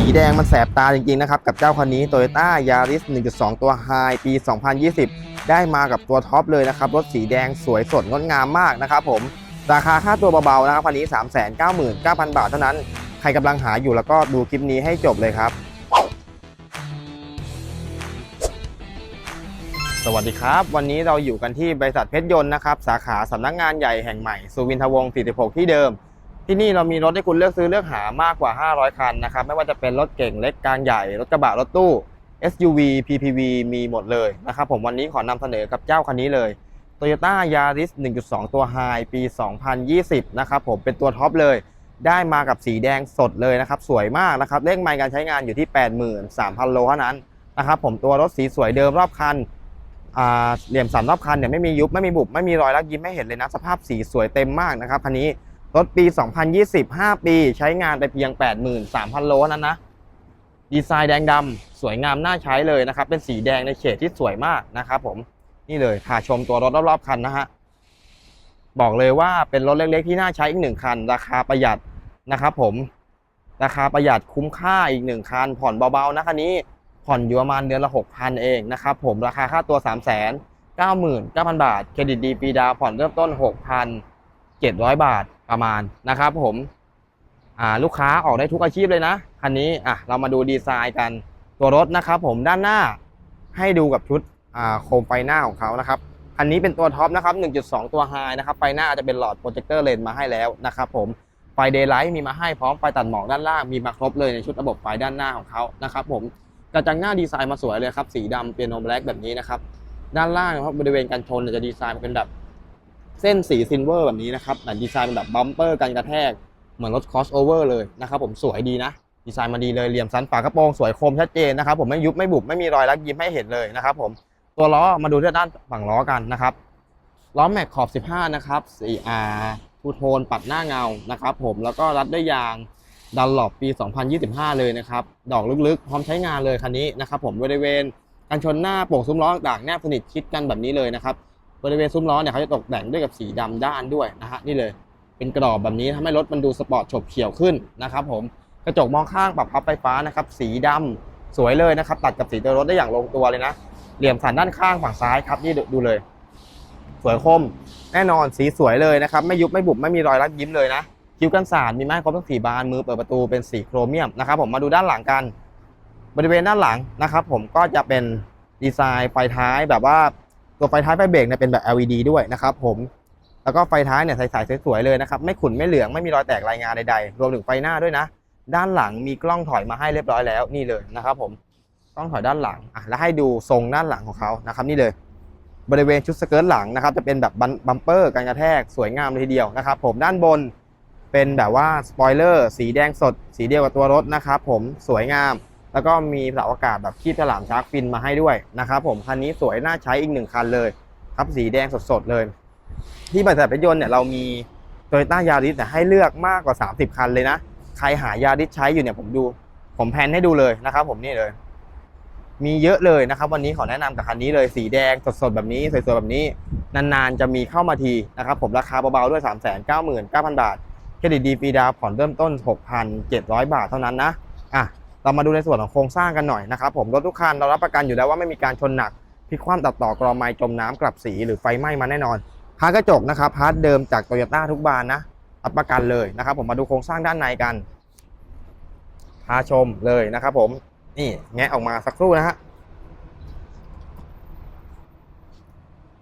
สีแดงมันแสบตาจริงๆนะครับ กับเจ้าคันนี้ Toyota Yaris 1.2 ตัว High ปี 2020 ได้มากับตัวท็อปเลยนะครับ รถสีแดงสวยสดงดงามมากนะครับผม ราคาค่าตัวเบาๆนะครับคันนี้ 399,000 บาทเท่านั้น ใครกำลังหาอยู่แล้วก็ดูคลิปนี้ให้จบเลยครับ สวัสดีครับ วันนี้เราอยู่กันที่บริษัทเพชรยนต์นะครับ สาขาสำนักงานใหญ่แห่งใหม่สุวินทวงศ์ 46 ที่เดิม ที่นี่เรามีรถให้คุณเลือกซื้อเลือกหามากกว่า 500 คันนะครับ ไม่ว่าจะเป็นรถเก่งเล็กกลางใหญ่ รถกระบะรถตู้ SUV PPV มีหมดเลยนะครับผมวันนี้ขอนำเสนอกับเจ้าคันนี้เลย Toyota Yaris 1.2 ตัว High ปี 2020 นะครับผมเป็นตัวท็อปเลย ได้มากับสีแดงสดเลยนะครับ สวยมากนะครับเลขไมล์การใช้งานอยู่ที่ 83,000 โลเท่านั้นนะครับผมตัวรถสีสวยเดิมรอบคันเหลี่ยมสันรอบคันเนี่ยไม่มียุบไม่มีบุบไม่มีรอยลักยิ้มให้เห็นเลยนะสภาพสีสวยเต็มมากนะครับคันนี้ รถปี 2020 5 ปี ใช้งานไปเพียง 83,000 โลนั้นนะ ดีไซน์แดงดำสวยงามน่าใช้เลยนะครับ เป็นสีแดงในเฉดที่สวยมากนะครับผม นี่เลยพาชมตัวรถรอบๆคันนะฮะ บอกเลยว่าเป็นรถเล็กๆที่น่าใช้อีกหนึ่งคัน ราคาประหยัดนะครับผม ราคาประหยัดคุ้มค่าอีกหนึ่งคัน ผ่อนเบาๆนะคันนี้ ผ่อนอยู่ประมาณเดือนละ 6,000 เองนะครับผมราคาค่าตัว3 9 9 0 0 0 บาท เครดิตดีปีดาวผ่อนเริ่มต้น 6,700 บาท ประมาณนะครับผมลูกค้าออกได้ทุกอาชีพเลยนะคันนี้อะเรามาดูดีไซน์กันตัวรถนะครับผมด้านหน้าให้ดูกับชุดโคมไฟหน้าของเขานะครับคันนี้เป็นตัวท็อปนะครับ 1.2 ตัวไฮนะครับไฟหน้าจะเป็นหลอดโปรเจคเตอร์เลนมาให้แล้วนะครับผมไฟเดย์ไลท์มีมาให้พร้อมไฟตัดหมอกด้านล่างมีมาครบเลยในชุดระบบไฟด้านหน้าของเขานะครับผมกระจังหน้าดีไซน์มาสวยเลยครับสีดำเปียโนแบล็กแบบนี้นะครับด้านล่างนะครับบริเวณกันชนจะดีไซน์เป็นแบบ เส้นสีซิลเวอร์แบบนี้นะครับแต่ดีไซน์เป็นแบบบัมเปอร์กันกระแทก เหมือนรถคอสโอเวอร์เลยนะครับผมสวยดีนะ ดีไซน์มาดีเลยเหลี่ยมสันฝากระโปรงสวยคมชัดเจนนะครับผมไม่ยุบไม่บุบไม่มีรอยลักยิ้มให้เห็นเลยนะครับผมตัวล้อมาดูที่ด้านฝั่งล้อกันนะครับล้อแม็กขอบ 15 นะครับ 4R ทูโทนปัดหน้าเงานะครับผมแล้วก็รัดด้วยยางดันหลบปี 2025 เลยนะครับ ดอกลึกๆ พร้อมใช้งานเลยคันนี้นะครับผมบริเวณกันชนหน้าโป่งซุ้มล้อต่างแนบสนิทชิดกันแบบนี้เลยนะครับ บริเวณซุ้มล้อเนี่ยเขาจะตกแต่งด้วยกับสีดำด้านด้วยนะฮะนี่เลยเป็นกรอบแบบนี้ทำให้รถมันดูสปอร์ตฉบเฉี่ยวขึ้นนะครับผมกระจกมองข้างปรับพับไฟฟ้านะครับสีดำสวยเลยนะครับ ตัดกับสีตัวรถได้อย่างลงตัวเลยนะ เหลี่ยมสันด้านข้างฝั่งซ้ายครับนี่ดูเลย สวยคมแน่นอนสีสวยเลยนะครับ ไม่ยุบไม่บุบไม่มีรอยรักยิ้มเลยนะคิ้วกันสาดมีไม้ครบทั้งสี่บานมือเปิดประตูเป็นสีโครเมียมนะครับผมมาดูด้านหลังกัน บริเวณด้านหลังนะครับ ผมก็จะเป็นดีไซน์ไฟท้ายแบบว่า ตัวไฟท้ายไฟเบรกเนี่ยเป็นแบบ LED ด้วยนะครับผมแล้วก็ไฟท้ายเนี่ยใสๆสวยๆเลยนะครับไม่ขุ่นไม่เหลืองไม่มีรอยแตกรายงานใดๆรวมถึงไฟหน้าด้วยนะ ด้านหลังมีกล้องถอยมาให้เรียบร้อยแล้วนี่เลยนะครับ ผมกล้องถอยด้านหลังอะแล้วให้ดูทรงด้านหลังของเขานะครับนี่เลย บริเวณชุดสเกิร์ตหลังนะครับ จะเป็นแบบบัมบัมเปอร์การกระแทกสวยงามเลยทีเดียวนะครับ ผมด้านบนเป็นแบบว่าสปอยเลอร์สีแดงสด สีเดียวกับตัวรถนะครับ ผมสวยงาม แล้วก็มีเสาอากาศแบบคีบฉลามชาร์กฟินมาให้ด้วยนะครับผมคันนี้สวยน่าใช้อีกหนึ่งคันเลยครับสีแดงสดๆเลย ที่บริษัทรถยนต์เนี่ยเรามีโตโยต้ายาริสเนี่ให้เลือกมากกว่า 30 คันเลยนะ ใครหายาริสใช้อยู่เนี่ยผมดู ผมแพนให้ดูเลยนะครับผมนี่เลย มีเยอะเลยนะครับ วันนี้ขอแนะนำกับคันนี้เลยสีแดงสดๆแบบนี้สวยๆแบบนี้ นานๆจะมีเข้ามาทีนะครับผมราคาเบาๆด้วย 3 9 9 0 0 0 บาทเครดิตดีฟรีดาวผ่อนเริ่มต้น 6,700 บาทเท่านั้นนะอะ เรามาดูในส่วนของโครงสร้างกันหน่อยนะครับผมรถทุกคันเรารับประกันอยู่แล้วว่าไม่มีการชนหนักพลิกคว่ำตัดต่อกรอไม้จมน้ำกลับสีหรือไฟไหม้มาแน่นอนพาร์ทกระจกนะครับพาร์ทเดิมจากโตโยต้าทุกบานนะรับประกันเลยนะครับ ผมมาดูโครงสร้างด้านในกัน พาชมเลยนะครับ ผมนี่แงะออกมาสักครู่นะฮะ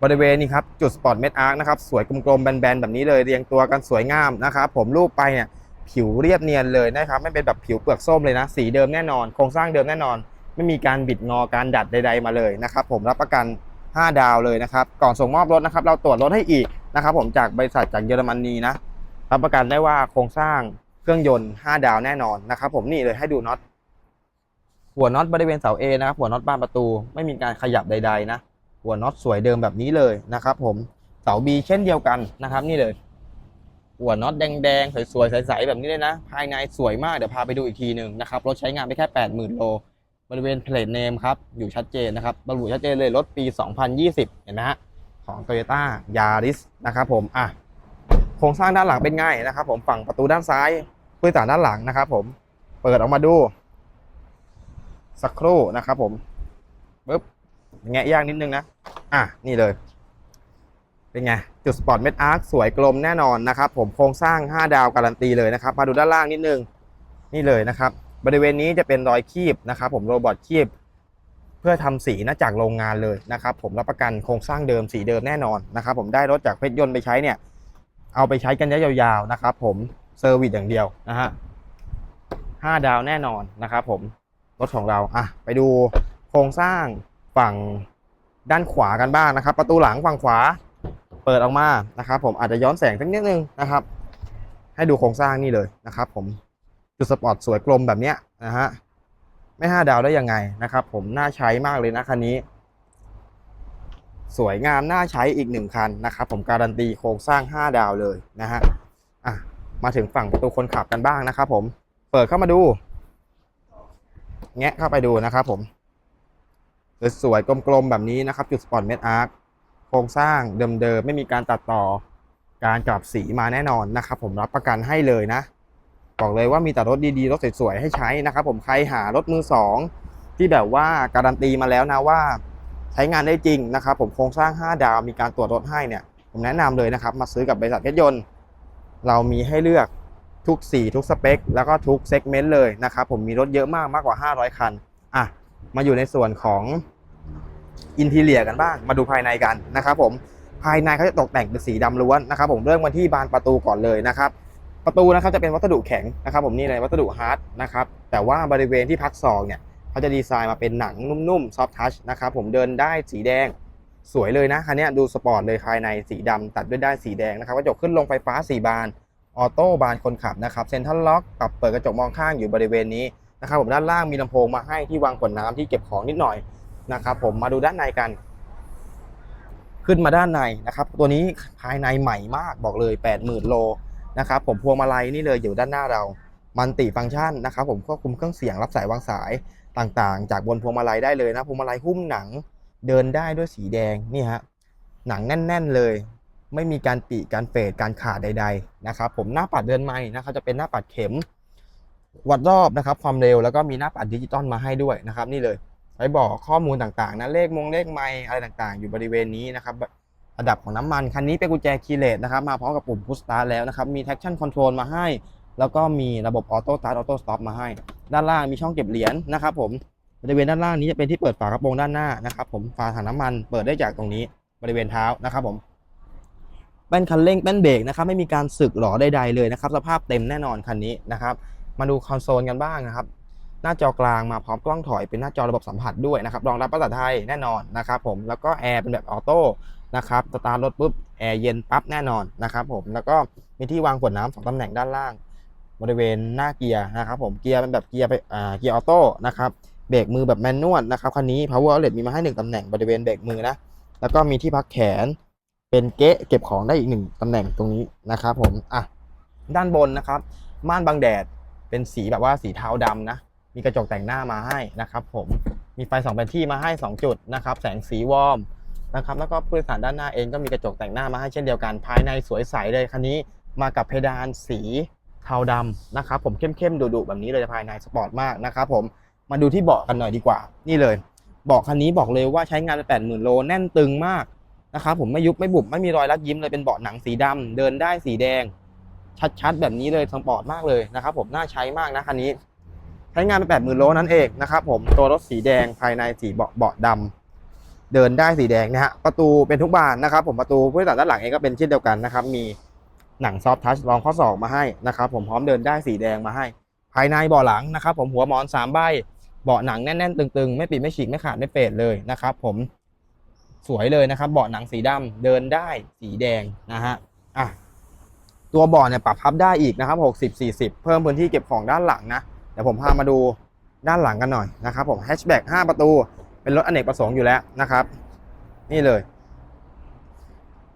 บริเวณนี้ครับจุดสปอร์ตเม็ดอาร์คนะครับสวยกลมๆแบนๆแบบนี้เลยเรียงตัวกันสวยงามนะครับผมรูปไปเนี่ย ผิวเรียบเนียนเลยนะครับ ไม่เป็นแบบผิวเปลือกส้มเลยนะ สีเดิมแน่นอน โครงสร้างเดิมแน่นอน ไม่มีการบิดงอการดัดใด ๆ มาเลยนะครับผมรับประกัน 5 ดาวเลยนะครับ ก่อนส่งมอบรถนะครับ เราตรวจรถให้อีกนะครับ ผมจากบริษัทจากเยอรมนีนะรับประกันได้ว่าโครงสร้างเครื่องยนต์ 5 ดาวแน่นอนนะครับ ผมนี่เลยให้ดูน็อตหัวน็อตบริเวณเสา A นะครับหัวน็อตบานประตู ไม่มีการขยับใด ๆ นะ หัวน็อตสวยเดิมแบบนี้เลยนะครับ ผมเสาบีเช่นเดียวกันนะครับ นี่เลย หัวน็อตแดงๆ สวยๆ ใสๆ แบบนี้เลยนะ ภายในสวยมาก เดี๋ยวพาไปดูอีกทีหนึ่งนะครับ รถใช้งานไปแค่ 80,000 โล บริเวณเพลทเนมครับ อยู่ชัดเจนนะครับบระบุชัดเจนเลย รถปี 2020 เห็นไหมฮะ ของ Toyota Yaris นะครับผม อะ โครงสร้างด้านหลังเป็นไงนะครับผม ฝั่งประตูด้านซ้ายผู้โดยสารด้านหลังนะครับผม เปิดออกมาดู สักครู่นะครับผมปึ๊บแงะยากนิดนึงนะ อะ นี่เลย เป็นไง จุดสปอร์ตเม็ดอาร์คสวยกลมแน่นอนนะครับ ผมโครงสร้าง 5 ดาวการันตีเลยนะครับ มาดูด้านล่างนิดนึง นี่เลยนะครับ บริเวณนี้จะเป็นรอยคีบนะครับ ผมโรบอทคีบ เพื่อทำสีนะจากโรงงานเลยนะครับ ผมรับประกันโครงสร้างเดิมสีเดิมแน่นอนนะครับ ผมได้รถจากเพชรยนต์ไปใช้เนี่ย เอาไปใช้กันยาวๆนะครับ ผมเซอร์วิสอย่างเดียวนะฮะห้าดาวแน่นอนนะครับ ผมรถของเราอะไปดูโครงสร้างฝั่งด้านขวากันบ้างนะครับ ประตูหลังฝั่งขวา เปิดออกมานะครับผมอาจจะย้อนแสงสักนิดนึงนะครับ ให้ดูโครงสร้างนี่เลยนะครับ ผมจุดสปอร์ตสวยกลมแบบเนี้ยนะฮะไม่ห้าดาวได้ยังไงนะครับ ผมน่าใช้มากเลยนะคันนี้ สวยงามน่าใช้อีกหนึ่งคันนะครับผมการันตีโครงสร้าง 5 ดาวเลยนะฮะอะมาถึงฝั่งประตูคนขับกันบ้างนะครับ ผมเปิดเข้ามาดู แงะเข้าไปดูนะครับ ผมสวยๆกลมๆแบบนี้นะครับ จุดสปอร์ตเมดอาร์ค ครงสร้างเดิมๆไม่มีการตัดต่อการกลับสีมาแน่นอนนะครับ ผมรับประกันให้เลยนะ บอกเลยว่ามีแต่รถดีๆ รถสวยๆให้ใช้นะครับ ผมใครหารถมือสองที่แบบว่าการันตีมาแล้วนะว่า ใช้งานได้จริงนะครับ ผมโครงสร้าง 5 ดาวมีการตรวจรถให้เนี่ย ผมแนะนำเลยนะครับ มาซื้อกับบริษัทเพชรยนต์ เรามีให้เลือกทุกสีทุกสเปค แล้วก็ทุกเซกเมนต์เลยนะครับผมมีรถเยอะมากมากกว่า 500 คันอะมาอยู่ในส่วนของ อินทีเลียกันบ้าง มาดูภายในกันนะครับผมภายในเขาจะตกแต่งเป็นสีดำล้วนนะครับผมเริ่มกันที่บานประตูก่อนเลยนะครับประตูนะครับจะเป็นวัสดุแข็งนะครับ ผมนี่เลยวัสดุฮาร์ดนะครับแต่ว่าบริเวณที่พักศอกเนี่ยเขาจะดีไซน์มาเป็นหนังนุ่มๆซอฟทัชนะครับผมเดินได้สีแดงสวยเลยนะคันนี้ดูสปอร์ตเลยภายในสีดำตัดด้วยได้ายสีแดงนะครับกระจกขึ้นลงไฟฟ้า 4 บานออโต้บานคนขับนะครับเซ็นทรัลล็อกปรับเปิดกระจกมองข้างอยู่บริเวณนี้นะครับผมด้านล่างมีลำโพงมาให้ที่วางขวดน้ำที่เก็บของนิดหน่อย นะครับผมมาดูด้านในกัน ขึ้นมาด้านในนะครับ ตัวนี้ภายในใหม่มากบอกเลย 80,000 โลนะครับผมพวงมาลัยนี่เลยอยู่ด้านหน้าเรา มันติฟังก์ชันนะครับผมควบคุมเครื่องเสียงรับสายวางสายต่างๆ จากบนพวงมาลัยได้เลยนะพวงมาลัยหุ้มหนังเดินได้ด้วยสีแดงนี่ฮะหนังแน่น ๆ เลย ไม่มีการปีการเฟดการขาดใด ๆ นะครับ ผมหน้าปัดเดินไม้นะครับจะเป็นหน้าปัดเข็ม วัดรอบนะครับ ความเร็วแล้วก็มีหน้าปัดดิจิตอลมาให้ด้วยนะครับ นี่เลย ไว้บอกข้อมูลต่างๆนะเลขมงเลขไมอะไรต่างๆ อยู่บริเวณนี้นะครับระดับของน้ำมันคันนี้เป็นกุญแจคีเลสนะครับมาพร้อมกับปุ่มพุชสตาร์แล้วนะครับมี traction control มาให้ แล้วก็มีระบบออโต้สตาร์ทออโต้สต็อปมาให้ ด้านล่างมีช่องเก็บเหรียญนะครับผมบริเวณด้านล่างนี้จะเป็นที่เปิดฝากระโปรงด้านหน้านะครับผมฝาถังน้ำมันเปิดได้จากตรงนี้บริเวณเท้านะครับผมแป้นคันเร่งแป้นเบรกนะครับไม่มีการสึกหรอใดๆเลยนะครับสภาพเต็มแน่นอนคันนี้นะครับมาดูคอนโซลกันบ้างนะครับ หน้าจอกลางมาพร้อมกล้องถอยเป็นหน้าจอระบบสัมผัสด้วยนะครับรองรับภาษาไทยแน่นอนนะครับผมแล้วก็แอร์เป็นแบบออโต้นะครับสตาร์ทรถปุ๊บแอร์เย็นปั๊บแน่นอนนะครับผมแล้วก็มีที่วางขวดน้ำสองตำแหน่งด้านล่าง บริเวณหน้าเกียร์นะครับผมเกียร์เป็นแบบเกียร์ไปอ่าเกียร์ออโต้นะครับเบรกมือแบบแมนนวลนะครับคันนี้ power outlet มีมาให้หนึ่งตำแหน่งบริเวณเบรกมือนะแล้วก็มีที่พักแขนเป็นเก๊ะเก็บของได้อีกหนึ่งตำแหน่งตรงนี้นะครับผมอะด้านบนนะครับม่านบังแดดเป็นสีแบบว่าสีเทาดำนะ มีกระจกแต่งหน้ามาให้นะครับผมมีไฟสองแผนที่มาให้ 2 จุดนะครับแสงสีวอร์มนะครับแล้วก็ผู้โดยสารด้านหน้าเองก็มีกระจกแต่งหน้ามาให้เช่นเดียวกันภายในสวยใสเลยคันนี้มากับเพดานสีเทาดำนะครับผมเข้มๆดุๆแบบนี้เลยภายในสปอร์ตมากนะครับผมมาดูที่เบาะกันหน่อยดีกว่า นี่เลยเบาะคันนี้บอกเลยว่าใช้งานไปแปดหมื่นโลแน่นตึงมากนะครับผมไม่ยุบไม่บุบไม่มีรอยรัดยิ้มเลยเป็นเบาะหนังสีดำเดินได้สีแดง ชัดๆ แบบนี้เลยสปอร์ตมากเลยนะครับผมน่าใช้มากนะคันนี้ ใช้งานไปแปดหมื่นโลนั่นเองนะครับผมตัวรถสีแดงภายในสีเบาะเบาะดำเดินได้สีแดงนะฮะประตูเป็นทุกบานนะครับ ผมประตูผู้โดยสารด้านหลังเองก็เป็นเช่นเดียวกันนะครับมีหนังซอฟทัชรองข้อศอกมาให้นะครับผมพร้อมเดินได้สีแดงมาให้ ภายในเบาะหลังนะครับผมหัวหมอน3ใบเบาะหนังแน่นๆตึงๆ ไม่ปิดไม่ฉีกไม่ขาดไม่เปรดเลยนะครับผมสวยเลยนะครับ เบาะหนังสีดำเดินได้สีแดงนะฮะอะตัวเบาะเนี่ยปรับพับได้อีกนะครับ60 40 เพิ่มพื้นที่เก็บของด้านหลังนะ เดี๋ยวผมพามาดูด้านหลังกันหน่อยนะครับผมแฮชแบ็ก5ประตู เป็นรถอเนกประสงค์อยู่แล้วนะครับ นี่เลย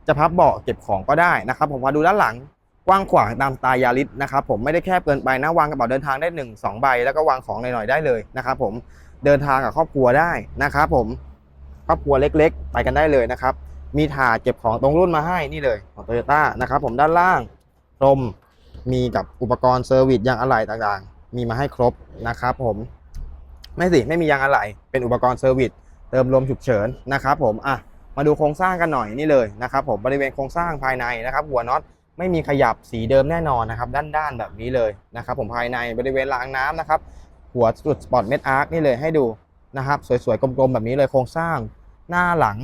จะพับเบาะเก็บของก็ได้นะครับ ผมมาดูด้านหลังกว้างขวางตามสไตล์ยาริสนะครับผมไม่ได้แคบเกินไปนะวางกระเป๋าเดินทางได้หนึ่งสองใบ แล้วก็วางของหน่อยๆได้เลยนะครับผมเดินทางกับครอบครัวได้นะครับผมครอบครัวเล็กๆ ไปกันได้เลยนะครับ มีถาดเก็บของตรงรุ่นมาให้นี่เลยของโตโยต้านะครับผมด้านล่างพรมมีกับอุปกรณ์เซอร์วิสยางอะไหล่ต่างๆ มีมาให้ครบนะครับผมไม่สิไม่มียางอะไหล่เป็นอุปกรณ์เซอร์วิสเติมลมฉุกเฉินนะครับผมอะมาดูโครงสร้างกันหน่อยนี่เลยนะครับผมบริเวณโครงสร้างภายในนะครับ หัวน็อตไม่มีขยับสีเดิมแน่นอนนะครับด้านๆแบบนี้เลยนะครับ ผมภายในบริเวณรางน้ำนะครับหัวจุดสปอร์ตเม็ดอาร์คนี่เลยให้ดูนะครับสวยๆกลมๆแบบนี้เลยโครงสร้างหน้าหลัง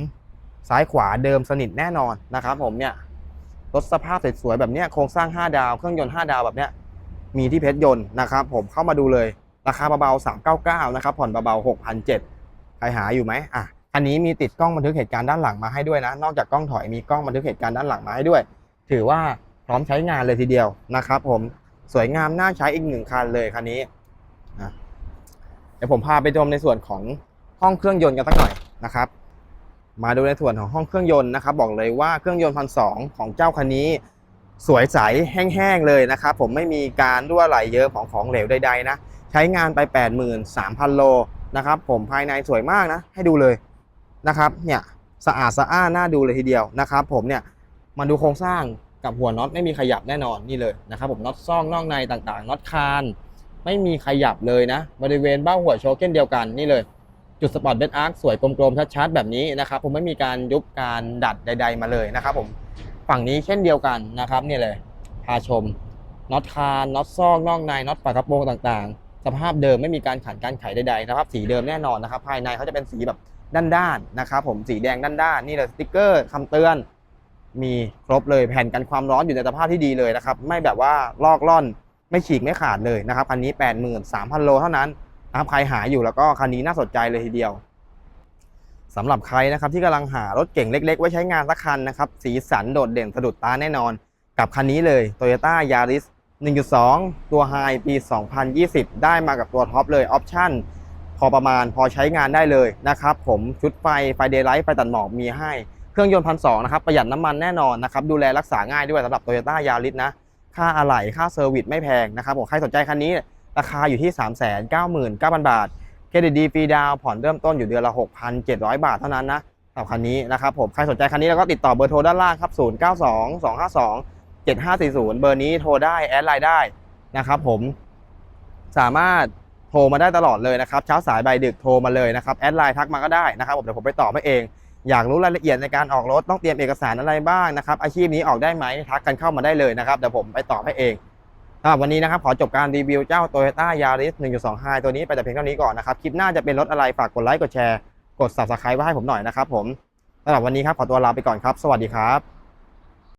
ซ้ายขวาเดิมสนิทแน่นอนนะครับ ผมเนี่ยรถสภาพสวยๆแบบเนี้ยโครงสร้าง 5 ดาวเครื่องยนต์5ดาวแบบเนี้ย มีที่เพชรยนต์นะครับผมเข้ามาดูเลยราคาเบาๆ399นะครับผ่อนเบาๆ6,700ใครหาอยู่ไหมอะอันนี้มีติดกล้องบันทึกเหตุการณ์ด้านหลังมาให้ด้วยนะ นอกจากกล้องถอยมีกล้องบันทึกเหตุการณ์ด้านหลังมาให้ด้วย ถือว่าพร้อมใช้งานเลยทีเดียวนะครับผมสวยงามน่าใช้อีกหนึ่งคันเลยคันนี้เดี๋ยวผมพาไปชมในส่วนของห้องเครื่องยนต์กันสักหน่อยนะครับ มาดูในส่วนของห้องเครื่องยนต์นะครับ บอกเลยว่าเครื่องยนต์พันสองของเจ้าคันนี้ สวยใสแห้งๆเลยนะครับผมไม่มีการรั่วไหลเยอะของของเหลวใดๆนะ ใช้งานไป 83,000 โลนะครับผมภายในสวยมากนะ ให้ดูเลยนะครับเนี่ยสะอาดสะอ้านน่าดูเลยทีเดียวนะครับผมเนี่ยมาดูโครงสร้างกับหัวน็อตไม่มีขยับแน่นอนนี่เลยนะครับผมน็อตซ่องนอกในต่างๆน็อตคานไม่มีขยับเลยนะ บริเวณเบ้าหัวโชว์เก้นเดียวกันนี่เลย จุดสปอร์ตเบสอาร์คสวยกลมๆชัดๆแบบนี้นะครับผมไม่มีการยุบการดัดใด ๆมาเลยนะครับผม ฝั่งนี้เช่นเดียวกันนะครับนี่เลยพาชมน็อตคานน็อตซอกนอกในน็อตฝากระโปรงต่างๆ สภาพเดิมไม่มีการขันการไขใดๆนะครับ สีเดิมแน่นอนนะครับ ภายในเขาจะเป็นสีแบบด้านๆนะครับ ผมสีแดงด้านๆนี่เลยสติ๊กเกอร์คำเตือนมีครบเลยแผ่นกันความร้อนอยู่ในสภาพที่ดีเลยนะครับ ไม่แบบว่าลอกล่อนไม่ฉีกไม่ขาดเลยนะครับคันนี้ 83,000 โลเท่านั้นนะครับใครหาอยู่แล้วก็คันนี้น่าสนใจเลยทีเดียว สำหรับใครนะครับที่กำลังหารถเก่งเล็ก ๆ ไว้ใช้งานสักคันนะครับสีสันโดดเด่นสะดุดตาแน่นอน กับคันนี้เลย Toyota Yaris 1.2 ตัว High ปี 2020 ได้มากับตัวท็อปเลยออปชั่นพอประมาณพอใช้งานได้เลยนะครับผมชุดไฟ ไฟเดย์ไลท์ไฟตัดหมอกมีให้ เครื่องยนต์พันสนะครับ ประหยัดน้ำมันแน่นอนนะครับ ดูแลรักษาง่ายด้วยสำหรับ Toyota Yaris นะ ค่าอะไหล่ค่าเซอร์วิสไม่แพงนะครับผมใครสนใจคันนี้ ราคาอยู่ที่ 399,000 บาท ครดิตดีฟรีดาวผ่อนเริ่มต้นอยู่เดือนละ 6,700 บาทเท่านั้นนะสำหรับคันนี้นะครับผมใครสนใจคันนี้แล้วก็ติดต่อเบอร์โทรด้านล่างครับ 092 252 7540 เบอร์นี้โทรได้แอดไลน์ได้นะครับผมสามารถโทรมาได้ตลอดเลยนะครับเช้าสายบ่ายดึกโทรมาเลยนะครับแอดไลน์ทักมาก็ได้นะครับผมเดี๋ยวผมไปตอบให้เอง อยากรู้รายละเอียดในการออกรถต้องเตรียมเอกสารอะไรบ้างนะครับอาชีพนี้ออกได้ไหมทักกันเข้ามาได้เลยนะครับเดี๋ยวผมไปตอบให้เอง สำหรับวันนี้นะครับขอจบการรีวิวเจ้า Toyota Yaris 1.2 Hi ตัวนี้ไปแต่เพียงเท่านี้ก่อนนะครับ คลิปหน้าจะเป็นรถอะไรฝากกดไลค์กดแชร์ กด Subscribe ไว้ให้ผมหน่อยนะครับผมสำหรับวันนี้ครับขอตัวลาไปก่อนครับ สวัสดีครับ